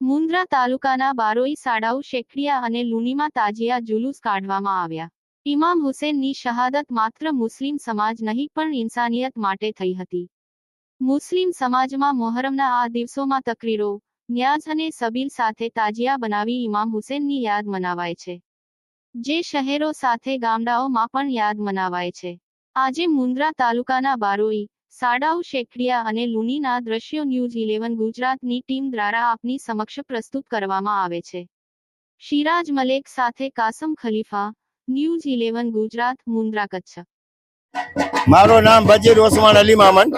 મુન્દ્રા તાલુકાના બારોઈ સાડાઉ શેખડિયા અને લુણીમાં તાજિયા જુલુસ કાઢવામાં આવ્યા. ઇમામ હુસેનની શહાદત માત્ર મુસ્લિમ સમાજ નહીં, પણ ઇન્સાનિયત માટે થઈ હતી. મુસ્લિમ સમાજમાં મોહરમના આ દિવસોમાં તકરીરો ન્યાઝ અને સબીલ સાથે તાજિયા બનાવી ઇમામ હુસેનની યાદ મનાવાય છે. જે શહેરો સાથે ગામડાઓમાં પણ યાદ મનાવાય છે. આજે મુન્દ્રા તાલુકાના બારોઈ, સાડાઉ શેખડિયા અને લુણીના દ્રશ્યો ન્યૂઝ ઇલેવન ગુજરાતની ટીમ દ્વારા આપની સમક્ષ પ્રસ્તુત કરવામાં આવે છે. શિરાજ મલેક સાથે કાસમ ખલીફા, ન્યૂઝ ઇલેવન ગુજરાત, મુન્દ્રા કચ્છ. મારું નામ બજીર ઓસમાન અલી મામન.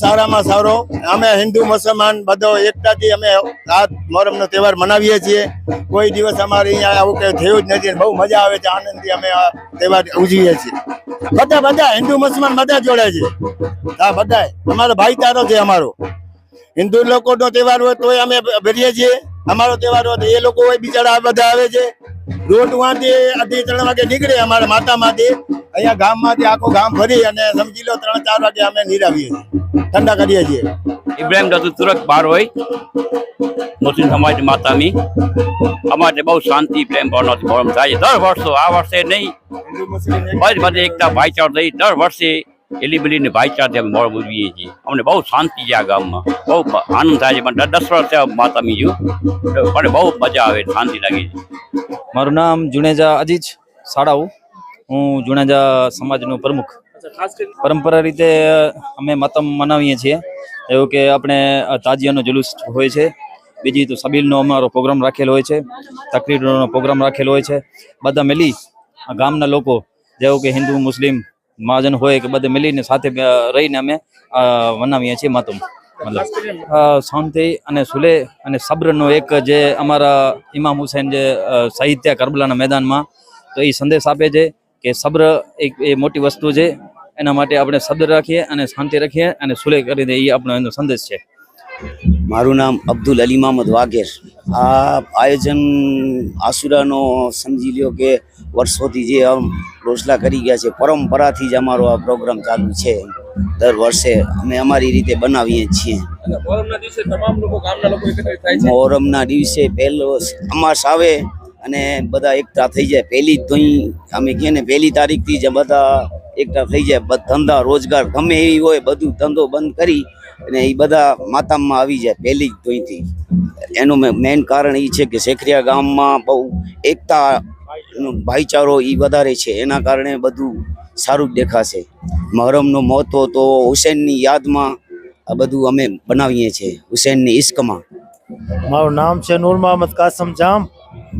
સારામાં સારો. અમે હિન્દુ, મુસલમાન બધો એકતાથી અમે આ મોહરમનો તહેવાર મનાવીએ છીએ. કોઈ દિવસ અમારે અહીંયા આવું કંઈ થયું જ નથી બહુ મજા આવે છે, આનંદથી અમે આ તહેવાર ઉજવીએ છીએ. બધા બધા હિન્દુ, મુસલમાન બધા જોડે છે. હા બધા અમારો ભાઈચારો છે અમારો. હિન્દુ લોકોનો તહેવાર હોય તોય અમે ભરીએ છીએ. અમારો તહેવાર હોય એ લોકો હોય બિચારા બધા આવે છે. રોડ વાંધી અઢી ત્રણ વાગે નીકળે અમારા માતામાંથી અહીંયા ગામમાંથી આખું ગામ ભરી અને સમજી લો ત્રણ ચાર વાગે અમે નીરાવીએ છીએ. ઠંડા કરીએ છીએ. ઇબ્રાહિમ દાદુ તુરક બાર હોય. મુસ્લિમ સમાજ માતાની. અમારે બહુ શાંતિ પ્રેમ ભાવનાથી મોહરમ થાય છે. દર વર્ષો આ વર્ષે નહીં. બધી એકતા ભાઈચારો થઈ. દર વર્ષે એલી બલીને ભાઈચારાથી અમે મોડ ઉજવીએ છીએ. અમને બહુ શાંતિ છે આ ગામમાં. બહુ આનંદ થાય છે. પણ દસ વર્ષ થયા માતામી જો પણ બહુ મજા આવે શાંતિ લાગે છે. મારું નામ જુનેજા અજીજ સાડાઉ. હું જુણાજા સમાજનો પ્રમુખ. પરંપરા રીતે અમે માતમ મનાવીએ છીએ. એવું કે આપણે તાજિયાનો જુલુસ હોય છે. બીજી તો સબીલનો અમારો પ્રોગ્રામ રાખેલો હોય છે. તકરીરનો પ્રોગ્રામ રાખેલો હોય છે. બધા મિલી ગામના લોકો જેવું કે હિન્દુ મુસ્લિમ મહાજન હોય કે બધા મિલીને સાથે રહીને અમે મનાવીએ છીએ માતમ. મતલબ શાંતિ અને સુલે અને સબ્રનો એક જે અમારા ઇમામ હુસૈન જે સાહિત્ય કરબલાના મેદાનમાં તો એ સંદેશ આપે છે. કે સબ્ર એક એ મોટી વસ્તુ છે. એના માટે આપણે સબ્ર રાખીએ અને શાંતિ રાખીએ અને સુલે કરી દે એ આપણો એનો સંદેશ છે. મારું નામ અબ્દુલ અલી મહમદ વાઘેર. આ આયોજન આસુરાનો સમજી લ્યો કે વર્ષોથી જે આમ રોસલા કરી ગયા છે. પરંપરાથી જ અમારો આ પ્રોગ્રામ ચાલુ છે. દર વર્ષે અમે અમારી રીતે બનાવીએ છીએ. મોહરમના દિવસે પહેલો અમાસ આવે અને બધા એકઠા થઈ જાય. પહેલી ધોઈ અમે કહીએ ને, પહેલી તારીખથી જ બધા એકઠા થઈ જાય. ધંધા, રોજગાર ગમે એવી હોય, બધું ધંધો બંધ કરી અને એ બધા માતામાં આવી જાય પહેલી ધોઈથી. એનું મેઇન કારણ એ છે કે શેખરિયા ગામમાં બહુ એકતા ભાઈચારો એ વધારે છે. એના કારણે બધું સારું દેખાશે. મહરમનું મહત્વ તો હુસેનની યાદમાં આ બધું અમે બનાવીએ છીએ. હુસેનની ઇશ્કમાં મારું નામ છે નૂર મોહમ્મદ કાસમ જામ.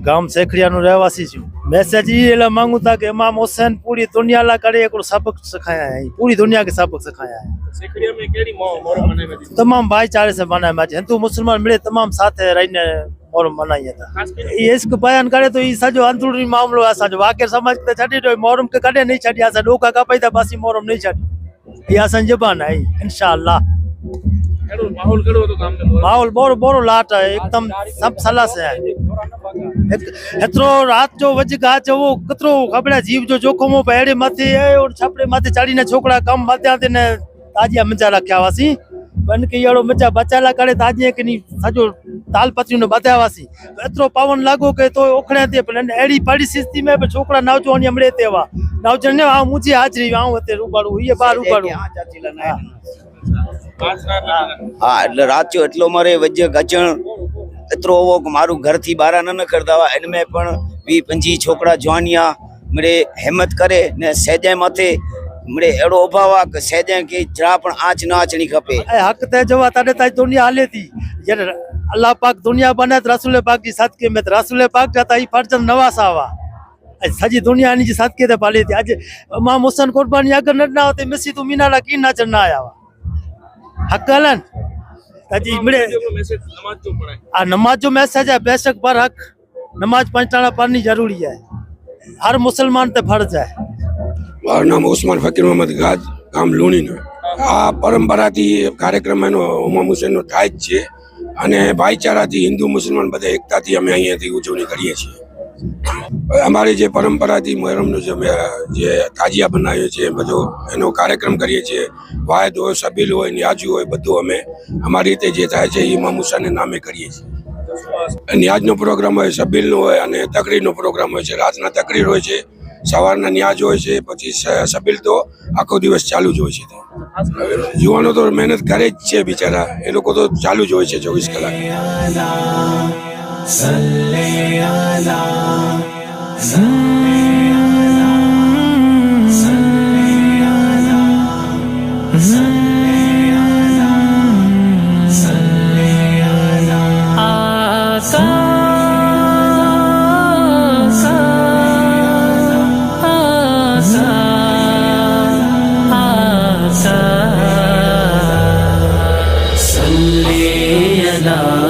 ગામ શેખડિયાનો રહેવાસી છું मैसेज ये એટલે मांगू था कि इमाम हुसैन पूरी दुनिया ला करे एक सबक सिखाया है पूरी दुनिया के सबक सिखाया है तमाम भाईचारे से मनाया है हिंदू मुसलमान मिले तमाम साथ रहीने मोहरम मनाइए था ये इसको बयान करे तो ये सजो अंदरूनी मामलो आहे असांजो वाकेर समाज ते छॾी ॾियो मोहरम के कॾहिं नहीं छॾी असां ॾोका कपाई था बासी मोहरम नहीं छॾी ये असांजी ज़बान आहे इंशाअल्लाह माहौल बोरो बोरो लाट आहे एकदम सब सलाह से आहे હેત્રો રાત જો વજ ગા જવો કતરો આપણા જીવ જો જોખમો પહેડે માથે આયો છાપડે માથે ચાડીને છોકરા કામ માથે આતે ને તાજિયા મજા રાખ્યા વાસી બન કે યાળો મજા બચાલા કાઢે તાજે કે ની સાજો તાલ પત્રીનો બતાવાસી એટલો પાવન લાગો કે તો ઓખણે તે પણ એડી પાડી સિસ્તી મે છોકરા નાવજો અને હમળે તેવા. નાવજણ ને આ ઊંચી હાજરી આવું અત્યારે રૂબાડું હોઈએ બાર રૂબાડું હા. એટલે રાત્યો એટલો મારે વજ્ય ગચણ એતરો મારું ઘરથી બારા ન કરતા એને મેં પણ વી પંજી છોકરા જોવાનિયા મળે હેમત કરે ને સહેજે માથે મળે એડો અભાવા કે સહેજે કે જરા પણ આંચ ન આંચણી ખપે. હક તે જવા તાડે તાજ દુનિયા હાલે હતી જ્યારે અલ્લાહ પાક દુનિયા બને રસુલે પાક જી સાથ કે મેં રસુલે પાક જતા ઈ ફરજન નવાસ આવા. સાજી દુનિયાની જે સાથ કે પાલી હતી આજે માં મુસન કોરબાની આગળ ન ના હોતી મેસી તું મીનાલા કી ના ચડ ના આયા હક હલન नाचण न आया हुआ हक़ हलनि त अॼु मिड़े हा नमाज जो मैसेज आहे बेशक पर हक़ नमाज पंज टाणा पढ़नी ज़रूरी आहे हर मुसलमान ते फर्ज़ आहे મારું નામ ઉસ્માન ફકીર મોહમ્મદ ગાજ ગામ લુણીનો આ પરંપરાથી કાર્યક્રમ એનો ઉમા હુસેનનો થાય જ છે અને ભાઈચારાથી હિન્દુ મુસલમાન બધા એકતાથી અમે અહીંયાથી ઉજવણી કરીએ છીએ અમારી જે પરંપરાથી મોહરમનું જે અમે, જે તાજિયા બનાવીએ છીએ બધો, એનો કાર્યક્રમ કરીએ છીએ. વાયદ હોય, સબીલ હોય, ન્યાજુ હોય, બધું અમે અમારી રીતે જે થાય છે, એ મામુસાને નામે કરીએ છીએ. ન્યાજનો પ્રોગ્રામ હોય, સબીલનો હોય, અને તકરીરનો પ્રોગ્રામ હોય છે. રાતના તકરીર હોય છે, સવારના ન્યાજ હોય છે, પછી સબીલ તો આખો દિવસ ચાલુ જ હોય છે. યુવાનો તો મહેનત કરે જ છે બિચારા. એ લોકો તો ચાલુ જ હોય છે ચોવીસ કલાક. صلي على صلي على صلي على صلي على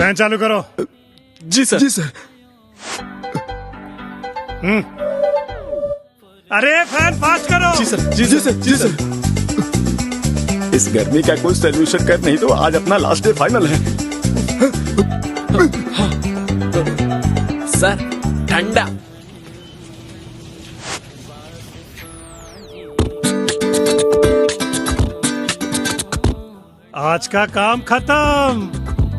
फ़ैन चालू करो। जी सर। जी सर। अरे फ़ैन फास्ट करो। जी सर जी जी सर जी सर। इस गर्मी का कोई सोल्यूशन कर नहीं तो आज अपना लास्ट डे फाइनल है। सर ठंडा। आज का काम खत्म।